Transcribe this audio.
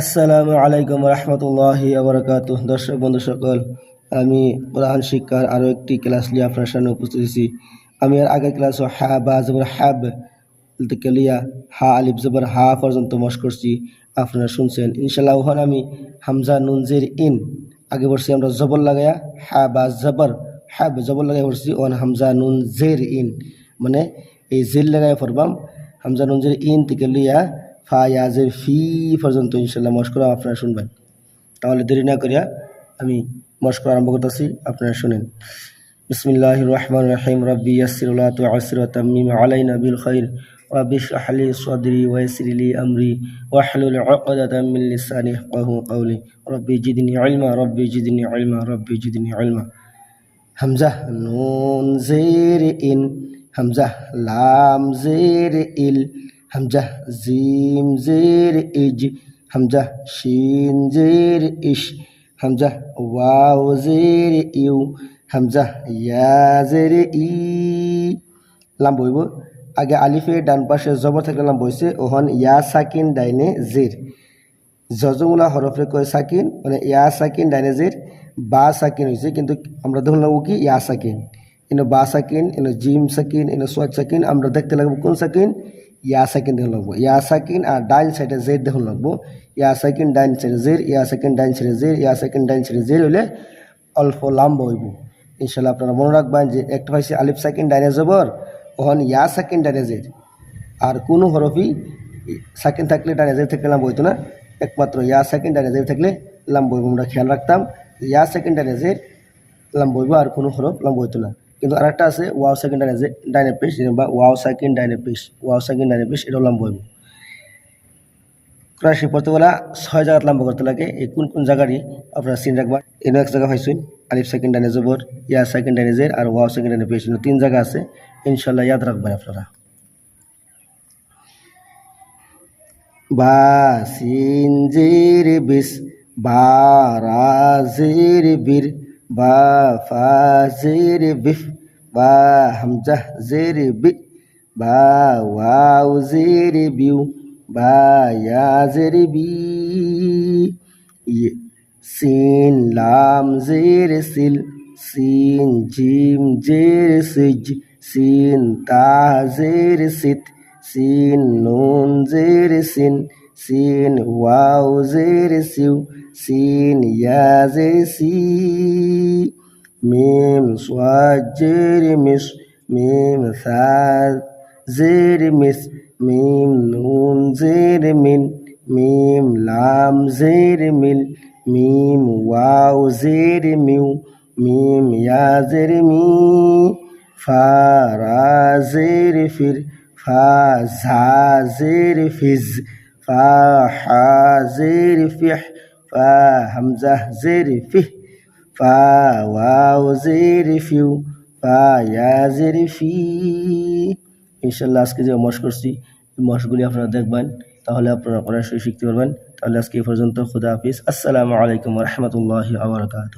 আসসালামু আলাইকুম রহমতুল্লাহ আবরকাত দর্শক, বন্ধু সকল, আমি কোরআন শিক্ষার আরও একটি ক্লাস নিয়ে আপনার সামনে উপস্থিত হয়েছি। আমি আর আগের ক্লাস হা, বা, জবর হ্যাব থেকে লিয়া হা, আলিফ, জবর, হা পর্যন্ত মশ করছি। আপনারা শুনছেন ইনশাল্লাহ ওখানে আমি হামজা নুনজের ইন। আগে বলছি আমরা জবর লাগাইয়া হা, বা, জবর হ্যাব জবর লাগাই পড়ছি, ওখান হামজা নুন জের ইন। মানে এই জের লাগাই পড়বাম, হামজা নুনজের ইন থেকে লিয়া ফা ইয়াজের ফি পর্যন্ত ইনশাল্লাহ মস্করা আপনারা শুনবেন। তাহলে দেরি না করিয়া আমি মস্করা আরম্ভ করতেছি, আপনারা শুনেন। বিসমিল্লাহ রহমান রাহিম, রব্বি ইয়াসিরুল্লাহ তু আসির তামিম আলাই নবিল খৈর রব্বি শাহলি সদরি ওয়াইসিরলি আমরি ওয়াহলুল উকদাতাম মিন লিসানি ইয়াফকাহু কওলি রব্বি জিদনি ইলমা, রব্বি জিদনি ইলমা, রব্বি জিদনি ইলমা। হামজা, নুন, জের, ইন। হামজা, লাম, জের, ইল। হামজা জিম জের ইজ, হামজা শিন জের ইশ, হামজা ওয়াও জের ইউ, হামজা ইয়া জের ই। লাম বইব আগে আলিফে ডান পাশে জবর থাকলে লাম বইছে ওহন ইয়া সাকিন ডাইনে জের। জজমুলা হরফে কয় সাকিন? মানে ইয়া সাকিন ডাইনে জের, বা সাকিন হয়েছে কিন্তু আমরা লাগবো কি? ইয়া সাকিন। এনে বা সাকিন এনে জিম সাকিন এনে সোয়াদ সাকিন, আমরা দেখতে লাগবো কোন সাকিন? ইয়া সাকিন দেখুন লাগবো ইয়া সাকিন আর ডাইন সাইডে জের দেখুন লাগবো ইয়া সাকিন ডাইন সাইডে জের ইয়া সাকিন ডাইন সাইডে জের ইয়া সাকিন ডাইন সাইডে জের হইলে অল্প লাম্ব হইব ইনশাল্লাহ আপনারা মনে রাখবেন যে একটা হয়েছে আলিফ সাকিন ডাইনে জবর, ওহন ইয়া সাকিন ডাইনে জের আর কোনো হরফই সাকিন থাকলে ডাইনে জের থাকলে লাম্ব হইতো না। একমাত্র ইয়া সেকেন্ড ডাইনে জের থাকলে লাম্ব হইব। আমরা খেয়াল রাখতাম ইয়া সেকেন্ড ডাইনে জের লাম্ব হইব আর কোনো হরফ লাম্ব হইতো না। কিন্তু আরেকটা আছে ওয়াও সেকেন্ড ডাইনে যে ডাইনে পেশ বা ওয়াও সেকেন্ড ডাইনে পেশ ওয়াও সেকেন্ড ডাইনে পেশ এটাও লাম্ব হইব। ক্রাশি পড়তে বলা ছয় জায়গাত লাম্ব করতে লাগে এই কোন কোন জায়গারই আপনারা চিন রাখবা এনে এক জায়গা পাইছেন, আলিফ সেকেন্ড ডাইনে ইয়া সেকেন্ড ডাইনে জের, আর ওয়াও সেকেন্ড ডাইনে পেশ তিন জায়গা আছে ইনশাল্লাহ ইয়াদ রাখবেন আপনারা। বা সিন জের বিস বা রা বীর বা ফা জের বিফ বা হামজা জের বি, বা ওয়াও জের বিউ বা ইয়া জের বি সিন লাম জের সিল, সিন জিম জের সিজ, সিন তা জের সিত, সিন নুন জের সিন সিন ওয়াও জের সিউ সিন ইয়া জের সি মিম সোয়াদ জের মিস মিম সা জের মিস মিম নুন জের মিন লাম জের মিম ওয়াও জের মিউ মিম ইয়া জের মি ফা ফা হা জের ফিহ ফা হামজা জের ফিহ ফা ওয়াও জের ফিউ ফা ইয়া জের ফি ইনশাল্লাহ আজকে যে মশ করছি, এই মশগুলি আপনারা দেখবেন, তাহলে আপনারা অনায়াসই শিখতে পারবেন। তাহলে আজকে এই পর্যন্ত, খুদা হাফিজ। আসসালামু আলাইকুম রহমতুল্লাহি আবরকাত